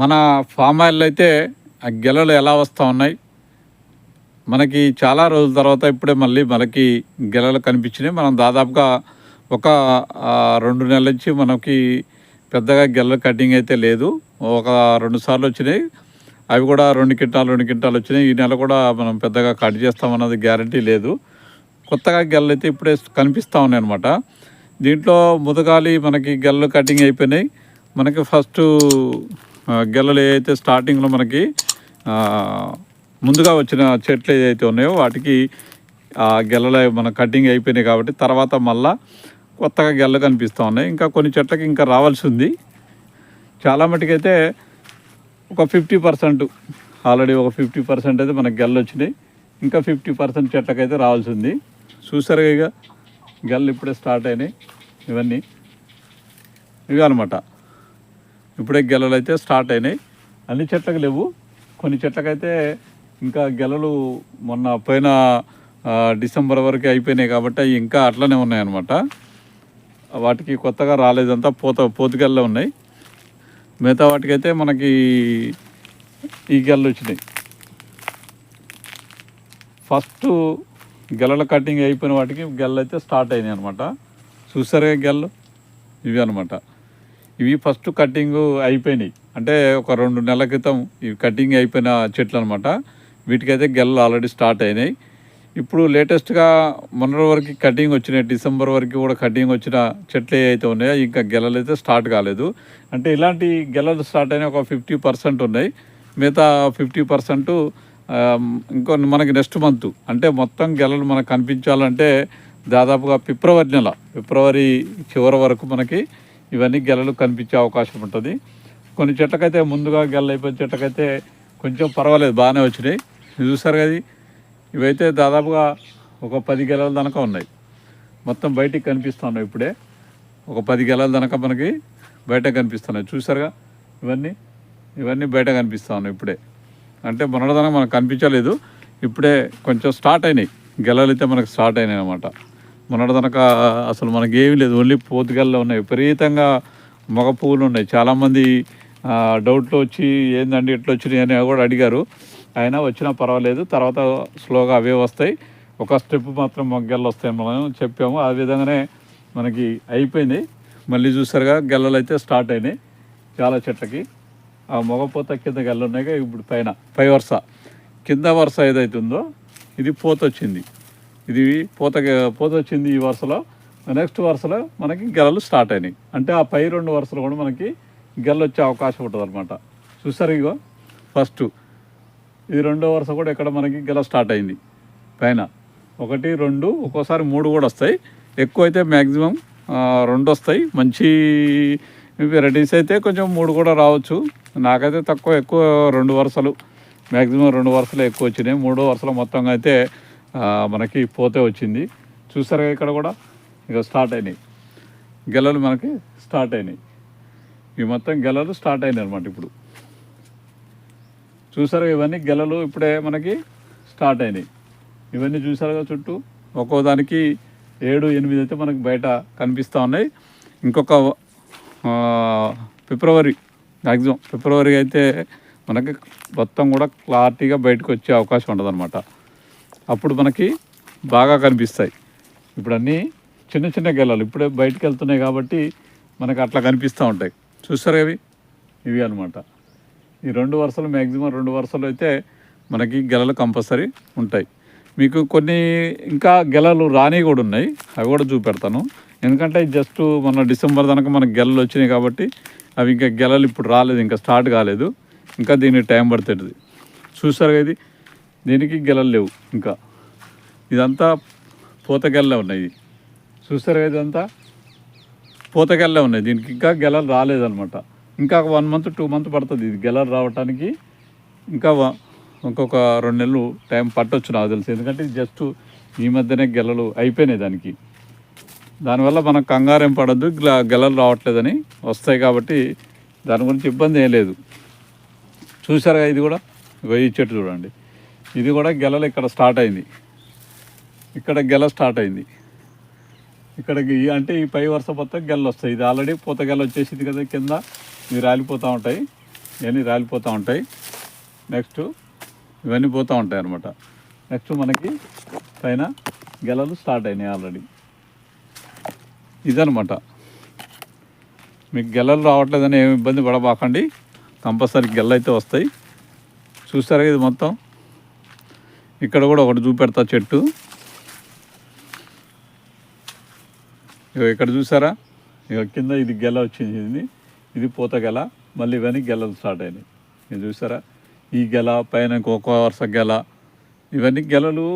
మన palm oil అయితే ఆ గెలలు ఎలా వస్తూ ఉన్నాయి? మనకి చాలా రోజుల తర్వాత ఇప్పుడే మళ్ళీ మనకి గెలలు కనిపించినాయి. మనం దాదాపుగా ఒక రెండు నెలల నుంచి మనకి పెద్దగా గెలలు కటింగ్ అయితే లేదు. ఒక రెండు సార్లు వచ్చినాయి. అవి కూడా రెండు క్వింటాలు రెండు క్వింటాలు వచ్చినాయి. ఈ నెల కూడా మనం పెద్దగా కట్ చేస్తామన్నది గ్యారంటీ లేదు. కొత్తగా గెల్లలు అయితే ఇప్పుడే కనిపిస్తూ ఉన్నాయి అనమాట దీంట్లో ముదగాలి మనకి గెలలు కటింగ్ అయిపోయినాయి. మనకి ఫస్ట్ గెలలు ఏవైతే స్టార్టింగ్లో మనకి ముందుగా వచ్చిన చెట్లు ఏదైతే ఉన్నాయో వాటికి ఆ గెలలు మన కటింగ్ అయిపోయినాయి కాబట్టి తర్వాత మళ్ళా కొత్తగా గెలలు కనిపిస్తూ ఉన్నాయి. ఇంకా కొన్ని చెట్లకి ఇంకా రావాల్సి ఉంది. చాలా మటుకైతే ఒక ఫిఫ్టీ పర్సెంట్ ఆల్రెడీ ఒక ఫిఫ్టీ పర్సెంట్ అయితే మనకి గెల్లు వచ్చినాయి. ఇంకా ఫిఫ్టీ పర్సెంట్ చెట్లకైతే రావాల్సి ఉంది. చూసారు ఇక గెల్లు ఇప్పుడే స్టార్ట్ అయినాయి. ఇవన్నీ. ఇవి అనమాట ఇప్పుడే గెలలు అయితే స్టార్ట్ అయినాయి. అన్ని చెట్లకు లేవు. కొన్ని చెట్లకైతే ఇంకా గెలలు మొన్న పోయిన డిసెంబర్ వరకు అయిపోయినాయి కాబట్టి అవి ఇంకా అట్లనే ఉన్నాయన్నమాట. వాటికి కొత్తగా రాలేదంతా పోత పోతుగెల్ల ఉన్నాయి. మిగతా వాటికైతే మనకి ఈ గెలలు వచ్చినాయి. ఫస్ట్ గెలల కటింగ్ అయిపోయిన వాటికి గెలలు అయితే స్టార్ట్ అయినాయి అనమాట చూసారుగా గెలలు? ఇవి అనమాట ఇవి ఫస్ట్ కటింగ్ అయిపోయినాయి. అంటే ఒక రెండు నెలల క్రితం ఇవి కటింగ్ అయిపోయిన చెట్లు అనమాట వీటికైతే గెలలు ఆల్రెడీ స్టార్ట్ అయినాయి. ఇప్పుడు లేటెస్ట్గా మొన్నటి వరకు కటింగ్ వచ్చినాయి. డిసెంబర్ వరకు కూడా కటింగ్ వచ్చిన చెట్లు ఏవైతే ఉన్నాయో ఇంకా గెలలు అయితే స్టార్ట్ కాలేదు. అంటే ఇలాంటి గెలలు స్టార్ట్ అయిన ఒక ఫిఫ్టీ పర్సెంట్ ఉన్నాయి. మిగతా ఫిఫ్టీ పర్సెంట్ ఇంకో మనకి నెక్స్ట్ మంత్. అంటే మొత్తం గెలలు మనకు కనిపించాలంటే దాదాపుగా ఫిబ్రవరి నెల. ఫిబ్రవరి చివరి వరకు మనకి ఇవన్నీ గెలలు కనిపించే అవకాశం ఉంటుంది. కొన్ని చెట్లకైతే ముందుగా గెలలు అయిపోయిన చెట్లకైతే కొంచెం పర్వాలేదు బాగానే వచ్చినాయి. చూసారు కదా ఇవైతే దాదాపుగా ఒక పది గెలల దాకా ఉన్నాయి. మొత్తం బయటికి కనిపిస్తున్నాయి ఇప్పుడే. ఒక పది గెలల దాకా మనకి బయట కనిపిస్తున్నాయి. చూసారుగా? ఇవన్నీ ఇవన్నీ బయట కనిపిస్తా ఉన్నాయి ఇప్పుడే. అంటే మొన్నటిదాకా మనకు కనిపించలేదు. ఇప్పుడే కొంచెం స్టార్ట్ అయినాయి. గెలలు అయితే మనకు స్టార్ట్ అయినాయి అనమాట మొన్నటిదనక అసలు మనకి లేదు. ఓన్లీ పోతుగల్లో ఉన్నాయి. విపరీతంగా మగ పువ్వులు ఉన్నాయి. చాలామంది డౌట్లు వచ్చి ఏందండి ఎట్లా వచ్చినాయి అని కూడా అడిగారు. అయినా వచ్చినా పర్వాలేదు. తర్వాత స్లోగా అవే వస్తాయి. ఒక స్టెప్ మాత్రం మొగ్గెళ్ళు వస్తాయి మనం చెప్పాము. ఆ విధంగానే మనకి అయిపోయింది. మళ్ళీ చూసారుగా గెల్లలు అయితే స్టార్ట్ అయినాయి. చాలా చెట్లకి. ఆ మగపోత కింద గెల్లు ఉన్నాయి. ఇప్పుడు పైన పై వరుస. కింద వరుస ఏదైతే ఉందో ఇది పోత వచ్చింది ఇది పూత పూత వచ్చింది ఈ వరుసలో. నెక్స్ట్ వరుసలో మనకి గెలలు స్టార్ట్ అయినాయి. అంటే ఆ పై రెండు వరుసలు కూడా మనకి గెల వచ్చే అవకాశం ఉంటుంది అనమాట చూసారు ఇగో? ఫస్ట్. ఇది రెండో వరుస కూడా ఇక్కడ మనకి గెల స్టార్ట్ అయింది. పైన. ఒకటి రెండు ఒక్కోసారి మూడు కూడా వస్తాయి. ఎక్కువ అయితే మ్యాక్సిమం రెండు వస్తాయి. మంచి వెరైటీస్ అయితే కొంచెం మూడు కూడా రావచ్చు. నాకైతే తక్కువ ఎక్కువ రెండు వరుసలు. మ్యాక్సిమం రెండు వరుసలు ఎక్కువ వచ్చినాయి. మూడో వరుసలో మొత్తంగా అయితే మనకి పోతే వచ్చింది. చూసారా ఇక్కడ కూడా? ఇక స్టార్ట్ అయినాయి. గెలలు మనకి స్టార్ట్ అయినాయి. ఇవి మొత్తం గెలలు స్టార్ట్ అయినాయి అనమాట ఇప్పుడు. చూసారా ఇవన్నీ గెలలు ఇప్పుడే మనకి స్టార్ట్ అయినాయి. ఇవన్నీ చూసారుగా చుట్టూ? ఒక్కో దానికి ఏడు ఎనిమిది అయితే మనకి బయట కనిపిస్తూ ఉన్నాయి. ఇంకొక ఫిబ్రవరి మ్యాక్సిమం ఫిబ్రవరి అయితే మనకి మొత్తం కూడా క్లారిటీగా బయటకు వచ్చే అవకాశం ఉండదు అప్పుడు మనకి బాగా కనిపిస్తాయి. ఇప్పుడు అన్నీ చిన్న చిన్న గెలలు ఇప్పుడే బయటకు వెళ్తున్నాయి కాబట్టి మనకి అట్లా కనిపిస్తూ ఉంటాయి. చూస్తారు అవి? ఇవి అనమాట ఈ రెండు వరుసలు మ్యాక్సిమం రెండు వరుసలు అయితే మనకి గెలలు కంపల్సరీ ఉంటాయి. మీకు కొన్ని ఇంకా గెలలు రాని కూడా ఉన్నాయి. అవి కూడా చూపెడతాను. ఎందుకంటే జస్ట్ మన డిసెంబర్ దాకా మనకు గెలలు వచ్చినాయి కాబట్టి అవి ఇంకా గెలలు ఇప్పుడు రాలేదు ఇంకా స్టార్ట్ కాలేదు. ఇంకా దీనికి టైం పడుతుంది. చూసారు ఇది? దీనికి గెలలు లేవు ఇంకా. ఇదంతా పూతగెల్లే ఉన్నాయి. చూస్తారు కదా ఇదంతా? పూతగెల్లే ఉన్నాయి. దీనికి ఇంకా గెలలు రాలేదనమాట ఇంకా వన్ మంత్ టూ మంత్ పడుతుంది ఇది గెలలు రావటానికి. ఇంకా ఇంకొక రెండు నెలలు టైం పట్టొచ్చు నాకు తెలుసు. ఎందుకంటే జస్ట్ ఈ మధ్యనే గెలలు అయిపోయినాయి దానికి. దానివల్ల మనకు కంగారేం పడద్దు. గెలలు రావట్లేదని వస్తాయి కాబట్టి దాని గురించి ఇబ్బంది ఏం లేదు. చూసారుగా ఇది కూడా? వేయి ఈ చెట్టు చూడండి. ఇది కూడా గెలలు ఇక్కడ స్టార్ట్ అయింది. ఇక్కడ గెల స్టార్ట్ అయింది. ఇక్కడ అంటే ఈ పై వరుస మొత్తం గెలలు వస్తాయి. ఇది ఆల్రెడీ పూత గెల వచ్చేసింది కదా కింద. ఇవి రాలిపోతూ ఉంటాయి. ఇవన్నీ రాలిపోతూ ఉంటాయి. నెక్స్ట్ ఇవన్నీ పోతూ ఉంటాయి అన్నమాట. నెక్స్ట్ మనకి పైన గెలలు స్టార్ట్ అయినాయి ఆల్రెడీ. ఇదనమాట మీకు గెలలు రావట్లేదని ఏమి ఇబ్బంది పడబాకండి. కంపల్సరీ గెల్లైతే వస్తాయి. చూస్తారా ఇది మొత్తం? ఇక్కడ కూడా ఒకటి చూపెడతా చెట్టు. ఇగో ఇక్కడ చూసారా? ఇక కింద ఇది గెల వచ్చింది ఇది పూత గెల మళ్ళీ ఇవన్నీ గెలలు స్టార్ట్ అయినాయి. ఇది చూసారా? ఈ గెల పైన ఇంకొక వరుస గెల. ఇవన్నీ గెలలు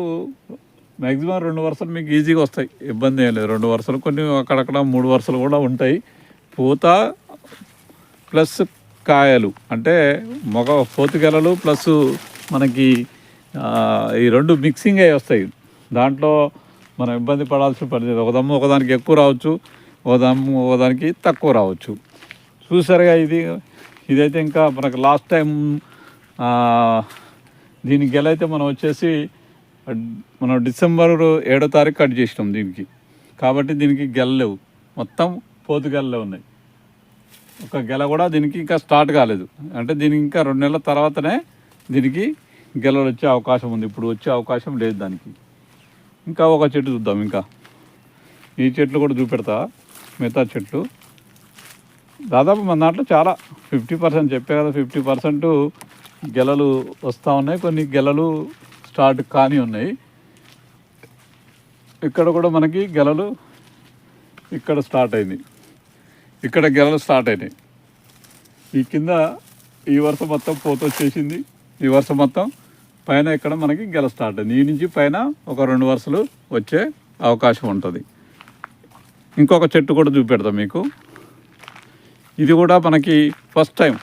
మ్యాక్సిమం రెండు వరుసలు మీకు ఈజీగా వస్తాయి. ఇబ్బంది ఏం లేదు. రెండు వరుసలు కొన్ని అక్కడక్కడ మూడు వరుసలు కూడా ఉంటాయి. పూత ప్లస్ కాయలు. అంటే మొగ పోతు గెలలు ప్లస్ మనకి ఈ రెండు మిక్సింగ్ అయి వస్తాయి. దాంట్లో మనం ఇబ్బంది పడాల్సిన పని లేదు. ఒకదమ్ము ఒకదానికి ఎక్కువ రావచ్చు ఒకదమ్ము ఒకదానికి తక్కువ రావచ్చు. చూసారుగా ఇది ఇదైతే ఇంకా మనకు లాస్ట్ టైం దీనికి గెల అయితే మనం వచ్చేసి మనం డిసెంబర్ ఏడో తారీఖు కట్ చేసినాం దీనికి. కాబట్టి దీనికి గెలలేవు మొత్తం పోతు గెలలే ఉన్నాయి. ఒక గెల కూడా దీనికి ఇంకా స్టార్ట్ కాలేదు. అంటే దీనికి ఇంకా రెండు నెలల తర్వాతనే దీనికి గెలలు వచ్చే అవకాశం ఉంది. ఇప్పుడు వచ్చే అవకాశం లేదు దానికి. ఇంకా ఒక చెట్టు చూద్దాం ఇంకా. ఈ చెట్లు కూడా చూపెడతా. మిగతా చెట్లు. దాదాపు మన దాంట్లో చాలా ఫిఫ్టీ పర్సెంట్ చెప్పే కదా ఫిఫ్టీ పర్సెంట్ గెలలు వస్తూ ఉన్నాయి. కొన్ని గెలలు స్టార్ట్ కాని ఉన్నాయి. ఇక్కడ కూడా మనకి గెలలు ఇక్కడ స్టార్ట్ అయింది. ఇక్కడ గెలలు స్టార్ట్ అయినాయి. ఈ కింద ఈ వరుస మొత్తం పోతొచ్చేసింది. ఈ వరుస మొత్తం పైన ఇక్కడ మనకి గెల స్టార్ట్. అయింది ఈ నుంచి పైన ఒక రెండు వరుసలు వచ్చే అవకాశం ఉంటుంది. ఇంకొక చెట్టు కూడా చూపెడతాం మీకు. ఇది కూడా మనకి ఫస్ట్ టైం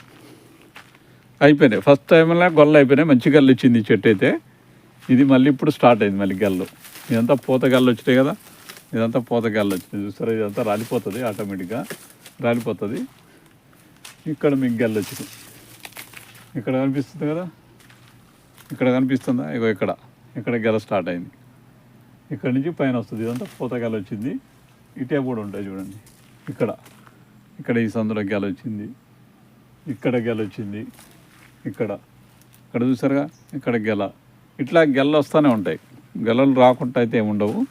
అయిపోయినాయి. ఫస్ట్ టైంలో గొల్ల అయిపోయినాయి. మంచి గల్లు ఇచ్చింది ఈ చెట్టు అయితే. ఇది మళ్ళీ ఇప్పుడు స్టార్ట్ అయింది మళ్ళీ గల్లు. ఇదంతా పూత గల్లు వచ్చినాయి కదా. ఇదంతా పూత గల్లు వచ్చింది చూస్తారా? ఇదంతా రాలిపోతుంది ఆటోమేటిక్గా రాలిపోతుంది. ఇక్కడ మీకు గల్లు వచ్చింది. ఇక్కడ కనిపిస్తుంది కదా? ఇక్కడ కనిపిస్తుందా? ఇగో ఇక్కడ. ఇక్కడ గెల స్టార్ట్ అయింది. ఇక్కడ నుంచి పైన వస్తుంది. ఇదంతా పూత గెల వచ్చింది. ఇటే కూడా ఉంటాయి చూడండి. ఇక్కడ. ఇక్కడ ఈ సందులో గెల వచ్చింది. ఇక్కడ గెల వచ్చింది. ఇక్కడ. ఇక్కడ చూసారుగా? ఇక్కడ గెల. ఇట్లా గెల్ల వస్తూనే ఉంటాయి. గెలలు రాకుండా అయితే ఏముండవు.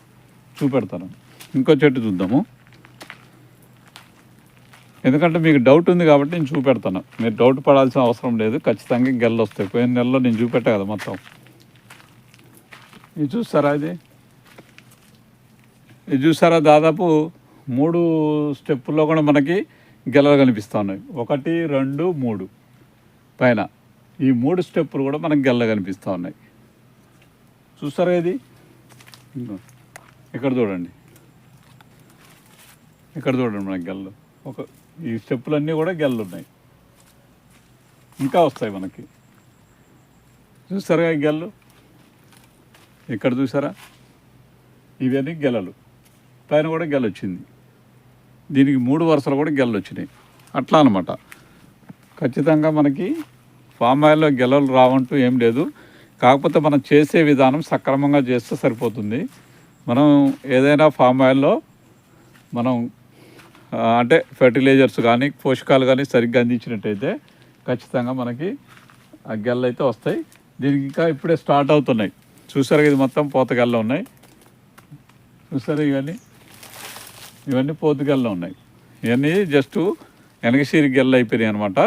చూపెడతాను. ఇంకో చెట్టు చూద్దాము. ఎందుకంటే మీకు డౌట్ ఉంది కాబట్టి నేను చూపెడతాను. మీరు డౌట్ పడాల్సిన అవసరం లేదు. ఖచ్చితంగా గెల్లు వస్తాయి. పోయిన నెలలో నేను చూపెట్టా కదా మొత్తం. ఇది చూస్తారా ఇది? ఇది చూసారా దాదాపు మూడు స్టెప్పుల్లో కూడా మనకి గెలలు కనిపిస్తూ ఉన్నాయి. ఒకటి రెండు మూడు. పైన ఈ మూడు స్టెప్పులు కూడా మనకి గెల్ల కనిపిస్తూ ఉన్నాయి. చూస్తారా ఇది? ఇక్కడ చూడండి. ఇక్కడ చూడండి మనకి గెల్లు. ఒక ఈ స్టెప్పులన్నీ కూడా గెల్లున్నాయి. ఇంకా వస్తాయి మనకి. చూసారా ఈ గెల్లు? ఇక్కడ చూసారా? ఇవన్నీ గెలలు. పైన కూడా గెలొచ్చింది. దీనికి మూడు వరుసలు కూడా గెలలు వచ్చినాయి అట్లా అనమాట ఖచ్చితంగా మనకి ఫామ్ ఆయిల్లో గెలలు రావంటూ ఏం లేదు. కాకపోతే మనం చేసే విధానం సక్రమంగా చేస్తే సరిపోతుంది. మనం ఏదైనా ఫామ్ ఆయిల్లో మనం అంటే ఫెర్టిలైజర్స్ కానీ పోషకాలు కానీ సరిగ్గా అందించినట్టయితే ఖచ్చితంగా మనకి ఆ గెల్లు అయితే వస్తాయి. దీనికి ఇంకా ఇప్పుడే స్టార్ట్ అవుతున్నాయి. చూసారు ఇది మొత్తం పోతగల్లో ఉన్నాయి. చూసారు ఇవన్నీ? ఇవన్నీ పోతుగల్లో ఉన్నాయి. ఇవన్నీ జస్ట్ వెనకసీరి గెల్ల అయిపోయినాయి అనమాట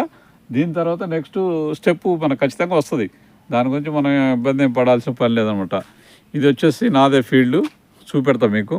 దీని తర్వాత నెక్స్ట్ స్టెప్ మనకు ఖచ్చితంగా వస్తుంది. దాని గురించి మనం ఇబ్బంది పడాల్సిన పని లేదనమాట ఇది వచ్చేసి నాదే ఫీల్డ్ చూపెడతా మీకు.